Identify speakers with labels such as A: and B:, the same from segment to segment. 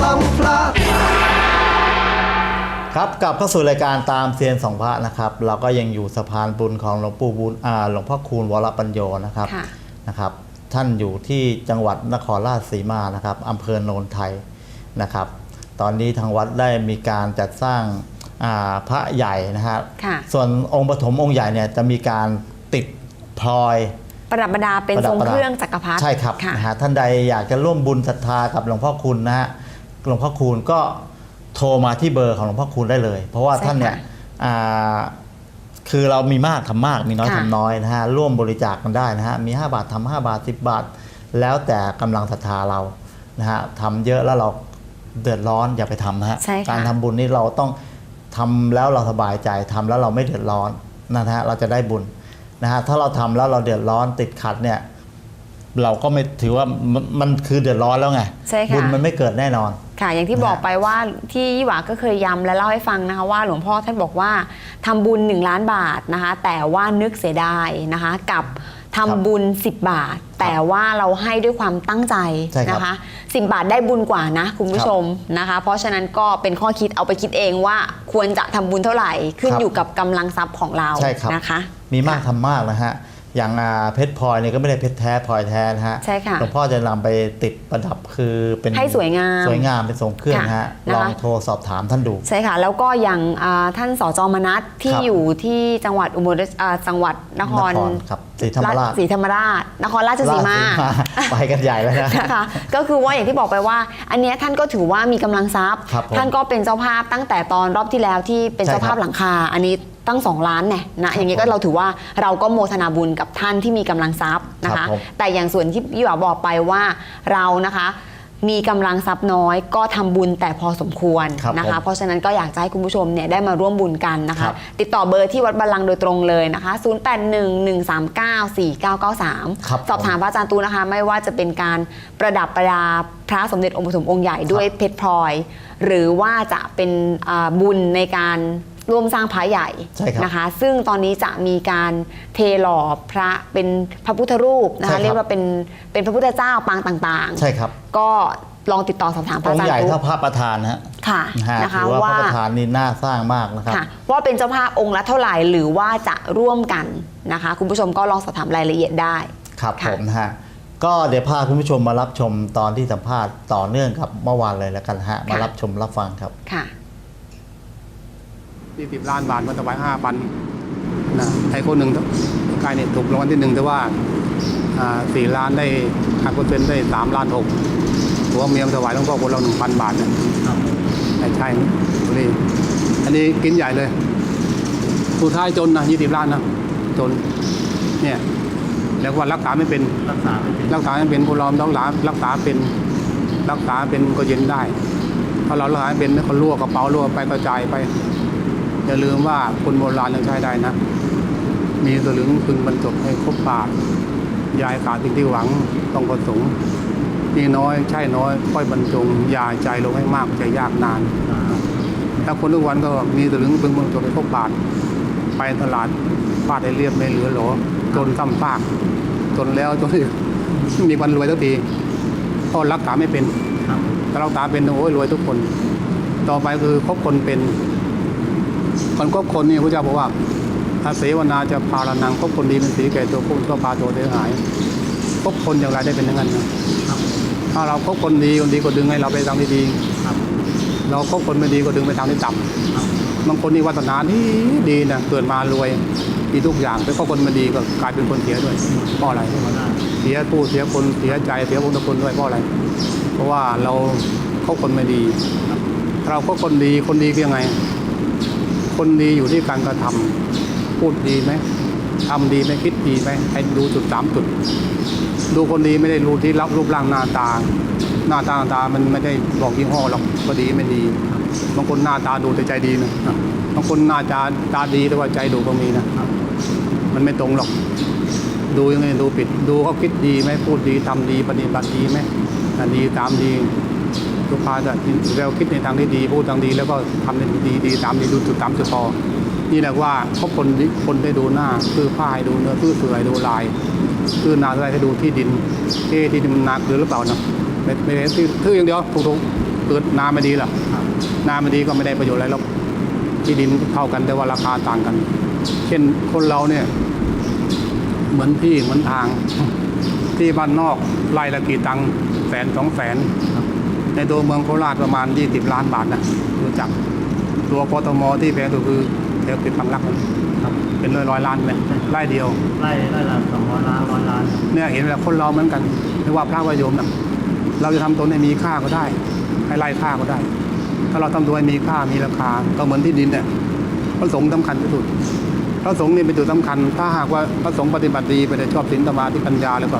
A: สองพระ
B: ครับกลับเข้าสู่รายการตามเซียนสองพระนะครับ เราก็ยังอยู่สะพานบุญของหลวงปู่บุญอ่าหลวงพ่อคูณวรปัญโยนะครับ
C: ค่ะ
B: นะครับ ท่านอยู่ที่จังหวัดนครราชสีมานะครับอำเภอโนนไทยนะครับ ตอนนี้ทางวัดได้มีการจัดสร้างอ่าพระใหญ่นะครับ
C: ค่ะ
B: ส่วนองค์ปฐมองค์ใหญ่เนี่ยจะมีการติดพลอย
C: ประดับประดาเป็น
B: ประดั
C: ท
B: บ
C: รง
B: ประดา
C: เครื่องจักรพรรดิ
B: ใช่ครับ
C: ค่ะ
B: นะฮะท่านใดอยากจะร่วมบุญศรัทธากับหลวงพ่อคูณนะฮะ หลวงพ่อคูณก็โทรมาที่เบอร์ของหลวงพ่อคูณได้เลย เพราะว่า
C: ใช่
B: ท่านเนี่ย
C: ค่ะ
B: อ่าคือเรามีมากทำมากมีน้อย
C: ค่ะ
B: ทำน้อยนะฮะร่วมบริจาคกันได้นะฮะมี 5 บาททำ5บาท 10 บาท แล้วแต่กำลังศรัทธาเรานะฮะทำเยอะแล้วเราเดือดร้อนอย่าไปทำนะฮะ
C: ใช่ค่ะ
B: การทำบุญนี่เราต้องทำแล้วเราสบายใจทำแล้วเราไม่เดือดร้อนนะฮะเราจะได้บุญนะฮะถ้าเราทำแล้วเราเดือดร้อนติดขัดเนี่ย เราก็ไม่ถือว่ามันมันคือเดือดร้อนแล้วไง
C: ใช่ค่ะ
B: บุญมันไม่เกิดแน่นอน
C: ค่ะ อย่างที่
B: นะฮะ
C: บอกไปว่าที่ยี่หวาก็เคยย้ำและเล่าให้ฟังนะคะว่าหลวงพ่อท่านบอกว่าทำบุญ 1 ล้านบาทนะคะ แต่ว่านึกเสียดายนะคะ กับทำบุญ 10 บาท แต่ว่าเราให้ด้วยความตั้งใจ
B: ใช่ครับ
C: นะคะ 10 บาทได้บุญกว่านะคุณผู้ชมนะคะ เพราะฉะนั้นก็เป็นข้อคิดเอาไปคิดเองว่าควรจะทำบุญเท่าไหร่ขึ้น
B: ครับ
C: อยู่กับกำลังทรัพย์ของเรา
B: ใช่ครับ
C: นะคะ
B: มีมากทำมากนะฮะ อย่างอ่าเพชรพลอยเนี่ยก็ไม่ได้เพชรแท้พลอยแท้นะฮะ
C: ใช่ค่ะ
B: หลวงพ่อจะนำไปติดประดับคือเป็น
C: ให้สวยงาม
B: สวยงามเป็นทรงเครื่องนะฮะ
C: ค่ะนะคะ
B: ลองโทรสอบถามท่านดู
C: ใช่ค่ะ แล้วก็อย่างอ่าท่านสจมนัสที่
B: ครับ
C: อยู่ที่จังหวัดอุบลราชอ่าจังหวัดนคร
B: ครับศรีธรรมราช
C: ศรีธรรมราช นครราชสีมา
B: ราชสีไปกันใหญ่แล้วนะ
C: นะคะก็คือว่าอย่างที่บอกไปว่า อันเนี้ยท่านก็ถือว่ามีกำลังทรัพย์
B: ครับผม
C: ท่านก็เป็นเจ้าภาพตั้งแต่ตอนรอบที่แล้วที่เป็น
B: ใช่
C: เจ้าภาพ
B: ครับ
C: หลังคา อันนี้ ตั้ง 2 ล้านเนี่ยนะอย่างนี้
B: ผม
C: ก็เราถือว่าเราก็โมทนาบุญกับท่านที่มีกำลังทรัพย์นะ
B: ครั
C: คะ
B: บผม
C: แต่อย่างส่วนที่ยี่หวาบอกไปว่าเรานะคะมีกำลังทรัพย์น้อยก็ทำบุญแต่พอสมควร
B: ครับ
C: นะคะ
B: ผม
C: เพราะฉะนั้นก็อยากจะให้คุณผู้ชมเนี่ยได้มาร่วมบุญกันนะ
B: ครั
C: คะ
B: บ
C: ติดต่อเบอร์ที่วัดบัลลังก์โดยตรงเลยนะคะ 0811394993
B: ครับ
C: สอบถามพระอาจารย์ตูนะคะ ไม่ว่าจะเป็นการประดับประดาพระสมเด็จองค์ปฐมองค์ใหญ่ด้วยเพชรพลอย หรือว่าจะเป็นอ่าบุญในการ ร่วมสร้างพระใหญ่
B: ใช่ครับ
C: นะคะ ซึ่งตอนนี้จะมีการเทหล่อพระเป็นพระพุทธรูปนะ
B: ใช่ครั
C: คะ
B: บ
C: เรียกว่าเป็นเป็นพระพุทธเจ้าปางต่าง
B: ใช่ครับ
C: ๆก็ลองติดต่อสอบถามพระ
B: อง
C: อา
B: ค์
C: จาร
B: ใหญ่
C: ย์ตู
B: เท่าพระประธานนะฮะ
C: ค่ะ
B: นะฮะ
C: นะคะ
B: ถือว่าพ
C: ว่า
B: ระประธานนี่น่าสร้างมากนะครับ
C: ค่ะว่าเป็นเจ้าภาพองค์ละเท่าไหร่หรือว่าจะร่วมกันนะคะ คุณผู้ชมก็ลองสอบถามรายละเอียดได้
B: ครับ
C: ค่ะ
B: ผมนะฮะก็เดี๋ยวพาคุณผู้ชมมารับชมตอนที่สัมภาษณ์ต่อเนื่องกับเมื่อวานเลยแล้วกันฮะมารับชมรับฟังครับ
C: ค่ะ
D: ยี่สิบล้านบาทมาถวายห้าพันนะไอ้คนหนึ่งกายเนี่ยถูกรางวัลที่หนึ่งแต่ว่าอ่าสี่ล้านได้หักเปอร์เซ็นต์ได้สามล้านหกหัวเมียมาถวายหลวงพ่อคนเราหนึ่งพันบาทเนี่ยใช่ใช่นี่อันนี้กินใหญ่เลยผู้ท้ายจนนะยี่สิบล้านนะจน เนี่ยแล้วว่ารักษาไม่เป็น
B: รักษาไม่เป็น
D: รักษาไม่เป็นพวกเราต้องรักรักษาเป็นรักษาเป็นก็เย็นได้ถ้าเรารักษาไม่เป็นก็รั่วกระเป๋ารั่วไปกระจายไป อย่าลืมว่าคนโบราณยังใช้ได้นะ มีสลึงพึงบรรจบให้ครบปาก ยายขาดสิ่งที่หวังต้องประสงค์นี่น้อยใช่น้อย ค่อยบรรจงอย่าใจลงให้มากจะยากนานถ้าคนทุกวันก็มีสลึงพึงบรรจบให้ครบปากไปตลาดฟาดได้เรียบไม่เหลือหรอจนซ้ำซากจนแล้วจนอีกมีวันรวยสักทีเพราะรักษาไม่เป็น
B: ครับ
D: ถ้าเราตาเป็นโอ้ยรวยทุกคน ต่อไปคือคบคนเป็น คนคบคนนี่พระเจ้าบอกว่าอาเสวนาจะพาลนังคบคนดีเป็นสีแก่ตัวผู้ก็พาตัวเสียหายคบคนอย่างไรได้เป็นอย่างนั้นนะถ้าเราคบคนดีคนดีก็ดึงให้เราไปทางที่ดีเราคบคนไม่ดีก็ดึงไปทางที่ต่ำบางคนนี่วาสนาดีดีนะเกิดมารวยมีทุกอย่างไปคบคนไม่ดีก็กลายเป็นคนเสียด้วยเพราะอะไรเสียผู้เสียคนเสียใจเสียวงตะกูลด้วยเพราะอะไร เพราะว่าเราคบคนไม่ดี เราคบคนดีคนดีเป็นยังไง คนดีอยู่ที่การกระทำพูดดีไหมทำดีไหมคิดดีไหมให้ดูจุดสามจุด ดูคนดีไม่ได้ดูที่รับรูปร่างหน้าตา หน้าตาตามันไม่ได้บอกยี่ห้อหรอกว่าดีไม่ดีบางคนหน้าตาดูแต่ใจดีนะบางคนหน้าตาตาดีแต่ว่าใจดูก็มีนะมันไม่ตรงหรอก ดูยังไงดูผิด ดูเขาคิดดีไหมพูดดีทำดีปฏิบัติดีไหมดีตามดี ทุกพาจะเราคิดในทางที่ดีพูดทางดี แล้วก็ทำในดีดีตามดีดูจุดตามจุดพอนี่แหละว่าเขาคนคนได้ดูหน้าคือผ้าให้ดูเนื้อคือเสือให้ดูลาย คือนาอะไรให้ดูที่ดินที่ที่ดินมันนาเกลือหรือเปล่านะไม่ไม่ได้ที่ทื่ออย่างเดียวถูกๆเกิดนาไม่ดีล่ะ
B: ครับ
D: นาไม่ดีก็ไม่ได้ประโยชน์อะไรหรอกที่ดินเท่ากันแต่ว่าราคาต่างกัน เช่นคนเราเนี่ย เหมือนที่เหมือนทาง ที่บ้านนอกไร่ละกี่ตังค์แสนสองแสน
B: ครับ
D: ในตัวเมืองโคราชประมาณ 20 ล้านบาทนะรู้จักตัวกทมที่แพงสุดคือแถวติดบังรักนั่น
B: ครับ
D: เป็นร้อยร้อยๆล้านเลยไร่เดียว
B: ไล่ไล่ละสองร้อยล้านร้อยล้าน
D: เนี่ยเห็นแบบคนเราเหมือนกันไม่ว่าพระวายโยมนะเราจะทำตนให้มีค่าก็ได้ ให้ไล่ค่าก็ได้ ถ้าเราทำตัวให้มีค่ามีราคาก็เหมือนที่ดินเนี่ยพระสงฆ์สำคัญที่สุดพระสงฆ์นี่เป็นจุดสำคัญ ถ้าหากว่าพระสงฆ์ปฏิบัติดีไปในชอบศีลสมาธิปัญญาแล้วก็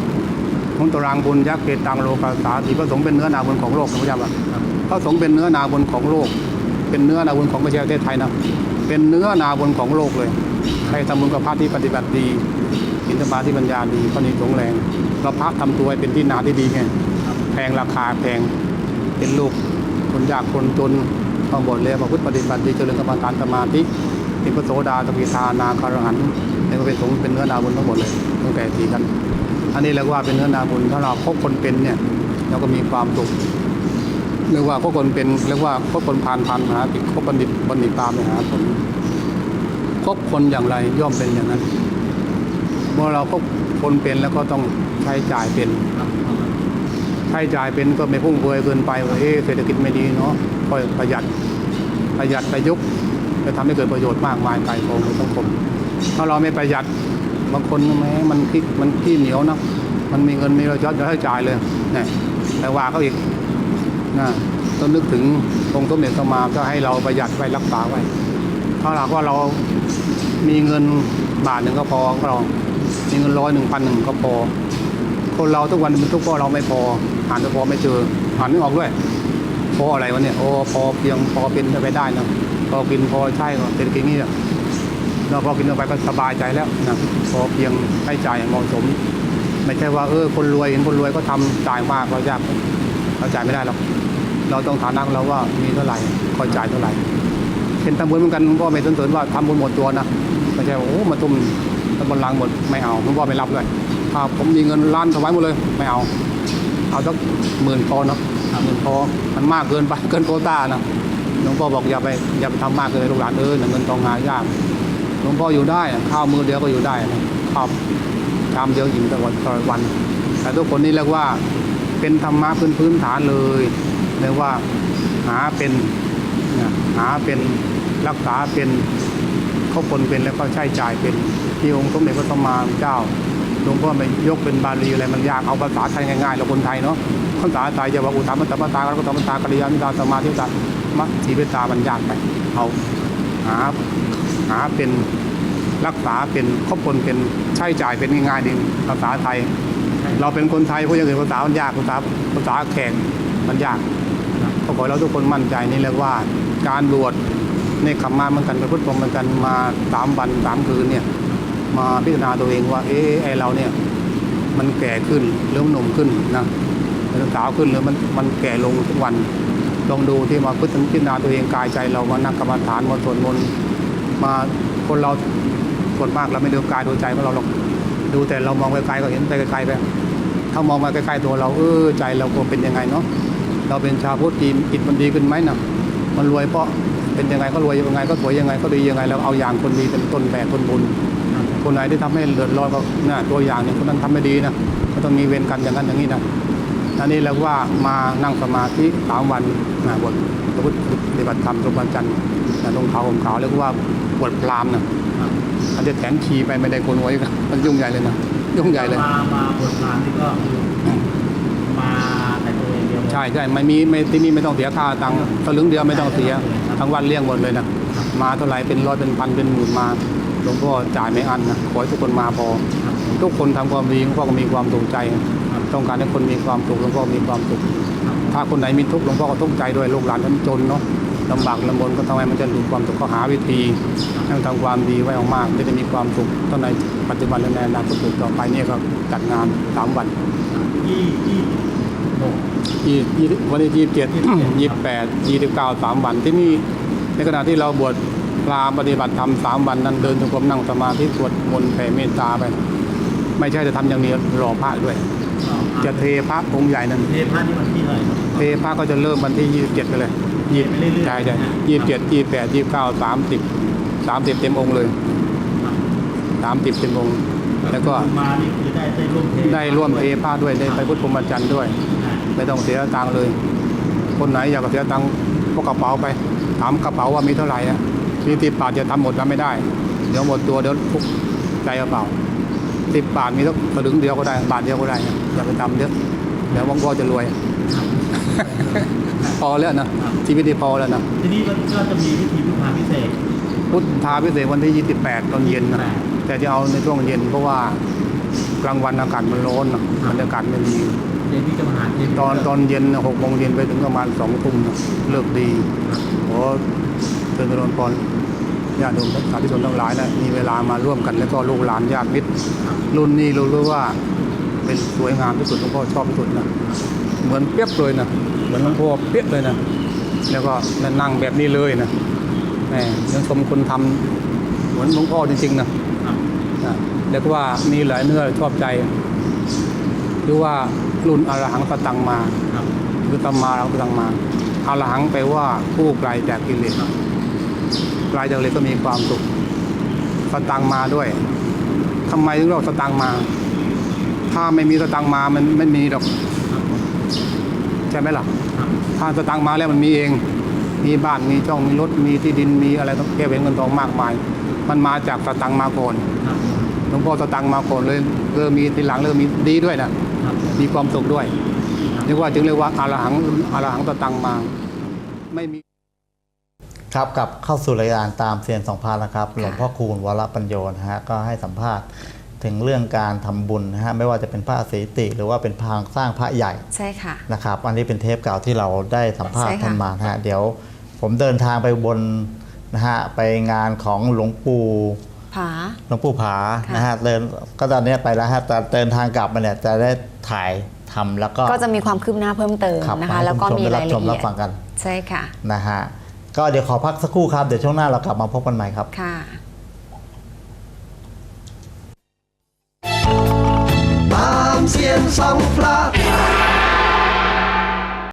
D: มุนตรางบุญยักษ์เกตังโลกาสาสีพระสงฆ์เป็นเนื้อนาบุญของโลกนะพระเจ้าค่ะ
B: ครับ
D: พระสงฆ์เป็นเนื้อนาบุญของโลก เป็นเนื้อนาบุญของประเทศไทยนะเป็นเนื้อนาบุญของโลกเลยใครทำบุญกับพระที่ปฏิบัติดีศีลสมาธิปัญญาดีก็นี่สงแรงเราพระทำตัวให้เป็นที่นาที่ดีไงแพงราคาแพงเป็นลูกคนยากคนจนต้องบทเลยประพฤติปฏิบัติดีเจริญกรรมฐานสมาธิเป็นพระโสดาสกิทานาคารหันต์นี่ก็เป็นสงเป็นเนื้อนาบุญทั้งหมดเลยตั้งแต่ทีกัน อันนี้เรียกว่าเป็นเนื้อนาบุญถ้าเราพบคนเป็นเนี่ยเราก็มีความสุขเรียกว่าพบคนเป็นเรียกว่าพบคนผ่านผ่านมหาติพบบัณฑิตบัณฑิตตามไปหาผลพบคนอย่างไรย่อมเป็นอย่างนั้น เมื่อเราพบคนเป็นแล้วก็ต้องใช้จ่ายเป็นใช้จ่ายเป็นก็ไม่พุ่งเฟือยเกินไปว่าเอ๊เศรษฐกิจไม่ดีเนาะก็ประหยัดประหยัดประยุกต์จะทำให้เกิดประโยชน์มากมายไกลโกงในสังคมถ้าเราไม่ประหยัด บางคนแม้มันคิดมันขี้เหนียวนะมันมีเงินมีเราจะจะให้จ่ายเลยนี่แต่ว่าเขาอีกนะต้องนึกถึงองค์สมเด็จพระมาก็ให้เราประหยัดไว้รักษาไว้ ถ้าหากว่าเรามีเงินบาทหนึ่งก็พอก็เรามีเงินร้อยหนึ่งพันหนึ่งก็พอ คนเราทุกวันมันทุกข์เพราะเราไม่พอหาไม่พอไม่เจอหาไม่ออกด้วยพออะไรวะเนี่ยโอ้พอเพียงพอเป็นไปได้นะพอกินพอใช้ก็เศรษฐกิจนี่แหละ เราพอกินออกไปก็สบายใจแล้วนะพอเพียงใช้จ่ายเหมาะสม ไม่ใช่ว่าเออคนรวยเห็นคนรวยก็ทำจ่ายมากเรายากเราจ่ายไม่ได้หรอกเราต้องฐานะเราว่ามีเท่าไหร่ก็จ่ายเท่าไหร่เห็นทำบุญเหมือนกันหลวงพ่อไม่สนสนว่าทำบุญหมดตัวนะไม่ใช่ว่าโอ้มาตุ้มตำบลลังหมดไม่เอาหลวงพ่อไม่รับเลยถ้าผมมีเงินล้านถวายหมดเลยไม่เอาเอาสักหมื่นพอเนาะหมื่นพอมันมากเกินไปเกินโควต้านะหลวงพ่อบอกอย่าไปอย่าไปทำมากเกินลูกหลานเออเงินทองงายาก หลวงพ่ออยู่ได้ข้าวมือเดียวก็อยู่ได้นะข้าวชามเดียวอิ่มตลอดตลอดวัน แต่ทุกคนนี่เรียกว่าเป็นธรรมะพื้นพื้นฐานเลยเรียกว่าหาเป็นหาเป็นรักษาเป็นคบคนเป็นแล้วก็ใช้จ่ายเป็นที่องค์สมเด็จพระสัมมาสัมพุทธเจ้าหลวงพ่อไม่ยกเป็นบาลีอะไรมันยากเอาภาษาไทยง่ายๆเราคนไทยเนาะภาษาไทยจะว่าอุทามัตตปตาแล้วก็ตมัตตากัลยาณิตาสมาธิตามัคสีเวตามันยากไปเอาหา หาเป็นรักษาเป็นครอบคนเป็นใช้จ่ายเป็นง่ายๆดีภาษาไทย เราเป็นคนไทยพูดอย่างอื่นภาษามันยากภาษาภาษาแขกมันยากก็ขอเราทุกคนมั่นใจนี่เลยว่า การบวชในคำมาเหมือนกันไปพุทธพรมเหมือนกันมาสามวันสามคืนเนี่ยมาพิจารณาตัวเองว่า เอ๊ะไอเราเนี่ย มันแก่ขึ้นหรือมันหนุ่มขึ้นนะมันสาวขึ้นหรือมันมันแก่ลงทุกวันลองดูที่มาพิจารณาตัวเองกายใจเรามานั่งกรรมฐานมาสวดมนต์ มาคนเราส่วนมากเราไม่ดูกายดูใจของเราหรอกดูแต่เรามองไกลๆก็เห็นไปไกลๆไปถ้ามองมาใกล้ๆตัวเราเออใจเราก็เป็นยังไงเนาะเราเป็นชาวพุทธจีนจิตมันดีขึ้นไหมนะมันรวยเพราะเป็นยังไงก็รวยยังไงก็สวยยังไงก็ดียังไงแล้วเอาอย่างคนดีเป็นต้นแบบคนบุญคนไหนที่ทำให้เดือดร้อนก็น่าตัวอย่างเนี่ยคนนั้นทำไม่ดีนะก็ต้องมีเวรกันอย่างนั้นอย่างนี้นะอันนี้เรียกว่ามานั่งสมาธิสามวันนะบทพระพุทธปฏิบัติธรรมทุกวันจันทร์ นะลงขาวห่มขาวเรียกว่าบทพราหมณ์นะอันจะแถมชีไปไม่ได้คนไว้กันมันยุ่งใหญ่เลยนะยุ่งใหญ่เลย
B: มามาบทพรามนี่ก็คือมาแต่ตัวเองเดียวเลย
D: ใช่ใช่ไม่มีไม่ที่นี่ไม่ต้องเสียค่าตังค์สลึงเดียวไม่ต้องเสียทั้งวันเลี้ยงหมดเลยนะมาเท่าไหร่เป็นร้อยเป็นพันเป็นหมื่นมาหลวงพ่อจ่ายไม่อันนะขอให้ทุกคนมาพอ
B: ครับ
D: ทุกคนทำความดีหลวงพ่อก็มีความสุขใจ ต้องการให้คนมีความสุขหลวงพ่อมีความสุขถ้าคนไหนมีทุกข์หลวงพ่อก็ทุกข์ใจด้วยลูกหลานท่านจนเนาะ ลำบากลำบนก็ทำไมมันจะหลุดความทุกข์ก็หาวิธีให้มันทำความดีไว้ออกมากจะได้มีความสุขตั้งในปัจจุบันและในอนาคตต่อไปเนี่ยก็จัดงานสามวัน
B: ยี่ยี่หก
D: ยี่ยี่วันที่ยี่สิบเจ็ด
B: 27
D: ยี่สิบแปดยี่สิบเก้าสามวันที่นี่ในขณะที่เราบวชพราหมณ์ปฏิบัติธรรมสามวันนั้นเดินจงกรมนั่งสมาธิสวดมนต์แผ่เมตตาไป ไม่ใช่จะทำอย่างเดียวรอพระด้วย จะเทพระองค์ใหญ่นั้น
B: เทพานี่มันที่เท่าไหร่ครับ
D: เทพระก็จะเริ่มวันที่ยี่สิบเจ็ดไปเลย ยี่
B: ไปเรื่อยๆ
D: ใช่ใช่
B: นะ
D: ยี่สิบเจ็ดยี่สิบแปดยี่สิบเก้าสามสิบสามสิบเต็มองค์เลยสามสิบเต็มองค์แล้วก็
B: มานี่คือได้ได้ร่วมเท
D: ได้ร่วมเทผ้าด้วยได้ไปพุทธพรหมจรรย์ด้วย ไม่ต้องเสียตังค์เลย คนไหนอยากจะเสียตังค์พกกระเป๋าไป ถามกระเป๋าว่ามีเท่าไหร่อะมีสิบบาทจะทำหมดก็ไม่ได้ เดี๋ยวหมดตัวเดี๋ยวทุกข์ใจกระเป๋าสิบบาทมีสักกระดึงเดียวก็ได้ บาทเดียวก็ได้นะอย่าไปทำเยอะเดี๋ยวว่างก็จะรวย พอแล้วนะชีวิตนี้พอแล้วนะ
B: ทีนี้มันก็จะมีพิธีพุทธาพิเศษก
D: พุทธาพิเศษกวันที่ 28 ตอนเย็นนะแต่จะเอาในช่วงเย็นเพราะว่ากลางวันอากาศมันร้อนนะบรรยากาศไม่ดี
B: เย็นที่จะมาหาเทพ
D: ตอนตอนเย็นหกโมงเย็นไปถึงประมาณสองทุ่มนะเลิกดีโอ้เตือนตนพรญาติโยมสาธุชนทั้งหลายนะมีเวลามาร่วมกันแล้วก็ลูกหลานญาติมิตรรุ่นนี้เรารู้ว่า เป็นสวยงามที่สุดหลวงพ่อชอบที่สุดนะ เหมือนเปียบเลยนะเหมือนหลวงพ่อเปียบเลยนะแล้วก็นั่งแบบนี้เลยนะแหมยังชมคนทำเหมือนหลวงพ่อจริงๆนะนะแล้วก็ว่ามีหลายเนื้อชอบใจ หรือว่ารุ่นอรหังสตังมา
B: คื
D: อตมาเราตังมาอรหังแปลว่าผู้ไกลจากกิเลสไกลจากกิเลสก็มีความสุขสตังมาด้วยทำไมถึงเราสตังมา ถ้าไม่มีสตังมามันไม่มีหรอก ช่ไหมล่ะถ้าสตังมาแล้วมันมีเอง มีบ้านมีช่องมีรถมีที่ดินมีอะไรต้องแก้เว้นเงินทองมากมาย มันมาจากสตังมาก่อนหลวงพ่อสตังมาก่อนเลยเริ่มมีทีหลังเริ่มมีดีด้วยนะมีความสุขด้วยเรียกว่าจึงเรียกว่าอรหังอรหังสตังมา ไม่มี
B: ครับกลับเข้าสู่รายการตามเซียนสองพานนะครับ หลวงพ่อคูณวรปัญโยนะฮะก็ให้สัมภาษณ์ ถึงเรื่องการทำบุญนะฮะไม่ว่าจะเป็นพระสีติ หรือว่าเป็นพางสร้างพระใหญ่
C: ใช่ค่ะ
B: นะครับอันนี้เป็นเทปเก่าที่เราได้สัมภาษณ์
C: ใช่ค่ะ
B: ท่านมานะฮะเดี๋ยวผมเดินทางไปบนนะฮะไปงานของหลวงปู่
C: ผา
B: หลวงปู่ผา
C: ค่ะ
B: นะฮะเดินก็ตอนนี้ไปแล้วฮะแต่เดินทางกลับมาเนี่ยจะได้ถ่ายทำแล้วก็
C: ก็จะมีความคืบหน้าเพิ่มเติม
B: ขับ
C: นะคะ
B: ให้
C: แล้วก็
B: ณผู้ช
C: มี
B: ได้
C: ราย
B: ช
C: ละ
B: ม
C: เอี
B: รั
C: ย
B: บ
C: ด
B: ฟังกัน
C: ใช่ค่ะ
B: นะฮะก็เดี๋ยวขอพักสักครู่ครับ เดี๋ยวช่วงหน้าเรากลับมาพบกันใหม่ครับ
C: ค่ะ
A: ตามเ